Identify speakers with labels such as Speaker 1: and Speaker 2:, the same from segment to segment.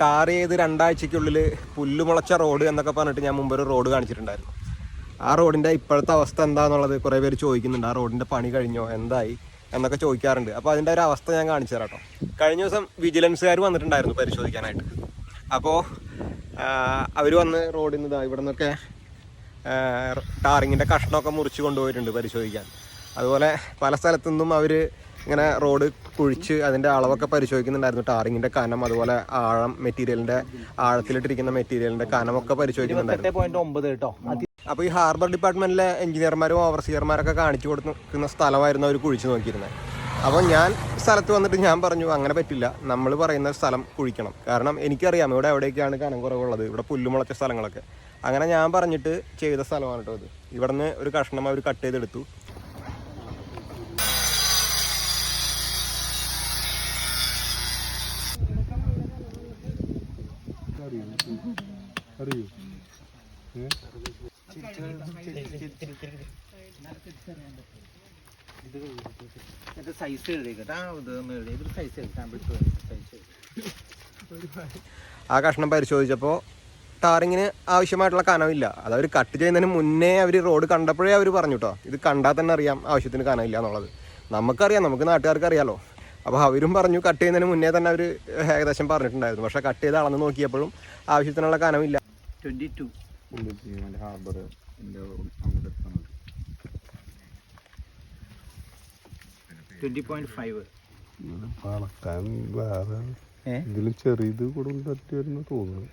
Speaker 1: Tar ചെയ്ത് രണ്ടാഴ്ചയ്ക്കുള്ളിൽ പുല്ല് മുളച്ച road എന്നൊക്കെ പറഞ്ഞിട്ട് ഞാൻ മുമ്പ് ഒരു റോഡ് കാണിച്ചിട്ടുണ്ടായിരുന്നു. ആ റോഡിന്റെ ഇപ്പോഴത്തെ അവസ്ഥ എന്താണെന്നുള്ളത് കുറേ പേര് ചോദിക്കുന്നുണ്ട്. ആ റോഡിന്റെ പണി കഴിഞ്ഞോ? എന്തായി? എന്നൊക്കെ ചോദിക്കാറുണ്ട്. അപ്പോൾ അതിന്റെ ഒരു അവസ്ഥ ഞാൻ കാണിച്ചു തരാം കഴിഞ്ഞ ദിവസം വിജിലൻസുകാർ വന്നിട്ടുണ്ടായിരുന്നു പരിശോധിക്കാനായിട്ട്. അപ്പോൾ അവർ വന്ന് റോഡിൽ നിന്ന് ഇവിടെ നിന്നൊക്കെ ടാറിങ്ങിന്റെ കഷ്ണമൊക്കെ മുറിച്ച് കൊണ്ടുപോയിട്ടുണ്ട് പരിശോധിക്കാൻ. അതുപോലെ പല സ്ഥലത്തു നിന്നും അവർ ഇങ്ങനെ റോഡ് കുഴിച്ച് അതിന്റെ അളവൊക്കെ പരിശോധിക്കുന്നുണ്ടായിരുന്നു. ടാറിങ്ങിന്റെ കനം അതുപോലെ ആഴം മെറ്റീരിയലിന്റെ ആഴത്തിലിട്ടിരിക്കുന്ന മെറ്റീരിയലിന്റെ കനമൊക്കെ പരിശോധിക്കുന്നുണ്ടായിരുന്നു. അപ്പോൾ ഈ ഹാർബർ ഡിപ്പാർട്ട്മെന്റിലെ എഞ്ചിനീയർമാരും ഓവർസിയർമാരൊക്കെ കാണിച്ചു കൊടുക്കുന്ന സ്ഥലമായിരുന്നു അവർ കുഴിച്ച് നോക്കിയിരുന്നത്. അപ്പോൾ ഞാൻ സ്ഥലത്ത് വന്നിട്ട് ഞാൻ പറഞ്ഞു അങ്ങനെ പറ്റില്ല. നമ്മൾ പറയുന്ന സ്ഥലം കുഴിക്കണം. കാരണം എനിക്കറിയാം ഇവിടെ എവിടെയൊക്കെയാണ് കനം കുറവുള്ളത്. ഇവിടെ പുല്ലുമുളച്ച സ്ഥലങ്ങളൊക്കെ. അങ്ങനെ ഞാൻ പറഞ്ഞിട്ട് ചെയ്ത സ്ഥലമാണ് കേട്ടോ ഇത് ഇവിടെ നിന്ന് ഒരു കഷ്ണം അവർ കട്ട് ചെയ്തെടുത്തു.
Speaker 2: സൈസ് എഴുതി കേട്ടോ ഇത് ഒന്ന് എഴുതി. ഇതൊരു സൈസ് എഴുതാൻ സൈസ്
Speaker 1: ആ കഷ്ണം പരിശോധിച്ചപ്പോൾ ടാറിങ്ങിന് ആവശ്യമായിട്ടുള്ള കനവില്ല. അത് അവർ കട്ട് ചെയ്യുന്നതിന് മുന്നേ അവർ റോഡ് കണ്ടപ്പോഴേ അവർ പറഞ്ഞു കേട്ടോ ഇത് കണ്ടാൽ തന്നെ അറിയാം ആവശ്യത്തിന് കനവില്ല എന്നുള്ളത്. നമുക്കറിയാം. നമുക്ക് നാട്ടുകാർക്ക് അറിയാലോ. അപ്പോൾ അവരും പറഞ്ഞു കട്ട് ചെയ്യുന്നതിന് മുന്നേ തന്നെ അവർ ഏകദേശം പറഞ്ഞിട്ടുണ്ടായിരുന്നു. പക്ഷേ കട്ട് ചെയ്ത് അളന്ന് നോക്കിയപ്പോഴും ആവശ്യത്തിനുള്ള കനമില്ല.
Speaker 2: Twenty two
Speaker 3: harbour
Speaker 2: twenty point five
Speaker 3: അളക്കാൻ വേറെ ഇതിലും ചെറിയത് കൂടെ പറ്റുമായിരുന്നു തോന്നുന്നു.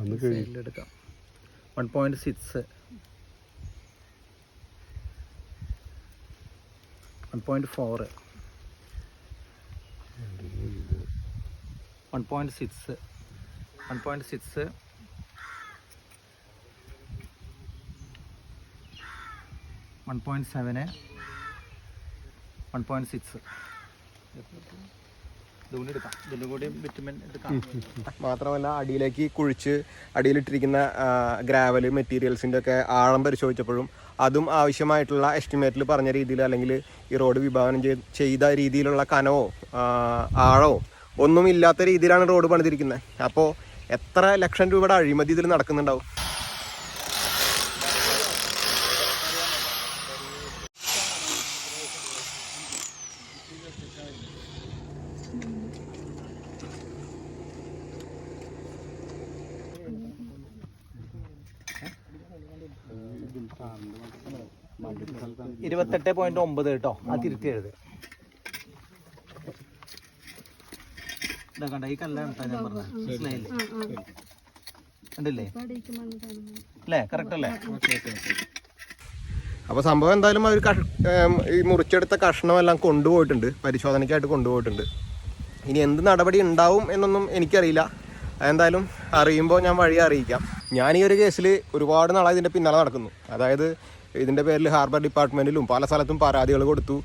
Speaker 3: അന്ന്
Speaker 2: കഴിഞ്ഞിട്ടെടുക്കാം one point six one point four one point six one point six one point seven one point six
Speaker 1: മാത്രമല്ല അടിയിലേക്ക് കുഴിച്ച് അടിയിലിട്ടിരിക്കുന്ന ഗ്രാവൽ മെറ്റീരിയൽസിന്റെ ഒക്കെ ആഴം പരിശോധിച്ചപ്പോഴും അതും ആവശ്യമായിട്ടുള്ള എസ്റ്റിമേറ്റിൽ പറഞ്ഞ രീതിയിൽ അല്ലെങ്കിൽ ഈ റോഡ് വിഭാവനം ചെയ്ത രീതിയിലുള്ള കനവോ ആഴോ ഒന്നും ഇല്ലാത്ത രീതിയിലാണ് റോഡ് പണിതിരിക്കുന്നത് അപ്പോൾ എത്ര ലക്ഷം രൂപയുടെ അഴിമതി ഇതിൽ നടക്കുന്നുണ്ടാവും?
Speaker 2: ഇരുപത്തെട്ട് പോയിന്റ് ഒമ്പത് കേട്ടോ ആ തിരുത്തി എഴുത് ഇതാ കണ്ട ഈ കല്ലാണ് ഞാൻ പറഞ്ഞത്. മനസ്സിലായില്ലേ കണ്ടില്ലേ? അല്ലേ? കറക്റ്റ് അല്ലേ?
Speaker 1: അപ്പോൾ സംഭവം എന്തായാലും അവർ കഷ് ഈ മുറിച്ചെടുത്ത കഷ്ണമെല്ലാം കൊണ്ടുപോയിട്ടുണ്ട്. പരിശോധനയ്ക്കായിട്ട് കൊണ്ടുപോയിട്ടുണ്ട്. ഇനി എന്ത് നടപടി ഉണ്ടാവും എന്നൊന്നും എനിക്കറിയില്ല. എന്തായാലും അറിയുമ്പോൾ ഞാൻ വഴി അറിയിക്കാം. ഞാൻ ഈ ഒരു കേസിൽ ഒരുപാട് നാളായി ഇതിന്റെ പിന്നാലെ നടക്കുന്നു. അതായത് ഇതിന്റെ പേരിൽ ഹാർബർ ഡിപ്പാർട്ട്മെന്റിലും പല സ്ഥലത്തും പരാതികൾ കൊടുത്തു.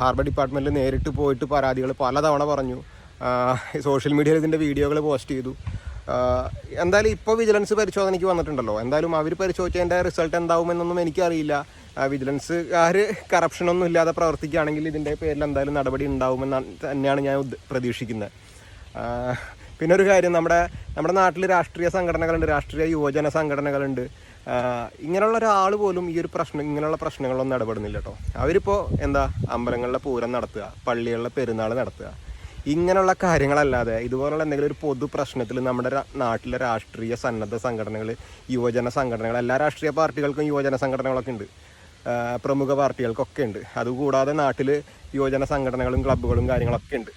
Speaker 1: ഹാർബർ ഡിപ്പാർട്ട്മെന്റിൽ നേരിട്ട് പോയിട്ട് പരാതികൾ പലതവണ പറഞ്ഞു. സോഷ്യൽ മീഡിയയിൽ ഇതിന്റെ വീഡിയോകൾ പോസ്റ്റ് ചെയ്തു. എന്തായാലും ഇപ്പോൾ വിജിലൻസ് പരിശോധനയ്ക്ക് വന്നിട്ടുണ്ടല്ലോ. എന്തായാലും അവർ പരിശോധിച്ചതിന്റെ റിസൾട്ട് എന്താവുമെന്നൊന്നും എനിക്കറിയില്ല. വിജിലൻസുകാർ കറപ്ഷനൊന്നും ഇല്ലാതെ പ്രവർത്തിക്കുകയാണെങ്കിൽ ഇതിന്റെ പേരിൽ എന്തായാലും നടപടി ഉണ്ടാവുമെന്ന് തന്നെയാണ് ഞാൻ പ്രതീക്ഷിക്കുന്നത്. പിന്നെ ഒരു കാര്യം നമ്മുടെ നമ്മുടെ നാട്ടിൽ രാഷ്ട്രീയ സംഘടനകളുണ്ട് രാഷ്ട്രീയ യുവജന സംഘടനകളുണ്ട്. ഇങ്ങനെയുള്ള ഒരാൾ പോലും ഈ ഒരു പ്രശ്നം ഇങ്ങനെയുള്ള പ്രശ്നങ്ങളൊന്നും ഇടപെടുന്നില്ല കേട്ടോ. അവരിപ്പോൾ എന്താ അമ്പലങ്ങളിലെ പൂരം നടത്തുക പള്ളികളിലെ പെരുന്നാൾ നടത്തുക. ഇങ്ങനെയുള്ള കാര്യങ്ങളല്ലാതെ ഇതുപോലുള്ള എന്തെങ്കിലും ഒരു പൊതു പ്രശ്നത്തിൽ നമ്മുടെ നാട്ടിലെ രാഷ്ട്രീയ സന്നദ്ധ സംഘടനകൾ യുവജന സംഘടനകൾ എല്ലാ രാഷ്ട്രീയ പാർട്ടികൾക്കും യുവജന സംഘടനകളൊക്കെ ഉണ്ട്. പ്രമുഖ പാർട്ടികൾക്കൊക്കെ ഉണ്ട്. അതുകൂടാതെ നാട്ടിൽ യുവജന സംഘടനകളും ക്ലബ്ബുകളും കാര്യങ്ങളൊക്കെ ഉണ്ട്.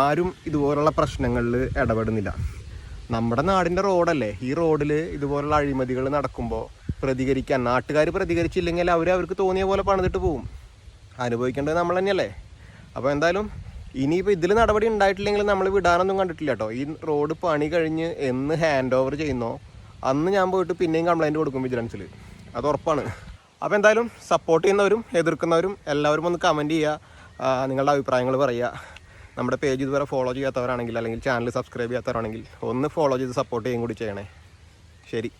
Speaker 1: ആരും ഇതുപോലുള്ള പ്രശ്നങ്ങളിൽ ഇടപെടുന്നില്ല. നമ്മുടെ നാടിന്റെ റോഡല്ലേ. ഈ റോഡിൽ ഇതുപോലുള്ള അഴിമതികൾ നടക്കുമ്പോൾ പ്രതികരിക്കാൻ നാട്ടുകാർ പ്രതികരിച്ചില്ലെങ്കിൽ അവർ അവർക്ക് തോന്നിയ പോലെ പണിതിട്ട് പോവും. അനുഭവിക്കേണ്ടത് നമ്മൾ തന്നെയല്ലേ. അപ്പോൾ എന്തായാലും ഇനിയിപ്പോൾ ഇതിൽ നടപടി ഉണ്ടായിട്ടില്ലെങ്കിൽ നമ്മൾ വിടാനൊന്നും കണ്ടിട്ടില്ല കേട്ടോ ഈ റോഡ് പണി കഴിഞ്ഞ് എന്ന് ഹാൻഡ് ഓവർ ചെയ്യുന്നോ അന്ന് ഞാൻ പോയിട്ട് പിന്നെയും കംപ്ലൈന്റ് കൊടുക്കും വിജിലൻസിൽ അത് ഉറപ്പാണ്. അപ്പോൾ എന്തായാലും സപ്പോർട്ട് ചെയ്യുന്നവരും എതിർക്കുന്നവരും എല്ലാവരും ഒന്ന് കമന്റ് ചെയ്യുക. നിങ്ങളുടെ അഭിപ്രായങ്ങൾ പറയുക. നമ്മുടെ പേജ് ഇതുവരെ ഫോളോ ചെയ്യാത്തവരാണെങ്കിൽ അല്ലെങ്കിൽ ചാനൽ സബ്സ്ക്രൈബ് ചെയ്യാത്തവരാണെങ്കിൽ ഒന്ന് ഫോളോ ചെയ്ത് സപ്പോർട്ട് ചെയ്യും കൂടി ചെയ്യണേ. ശരി.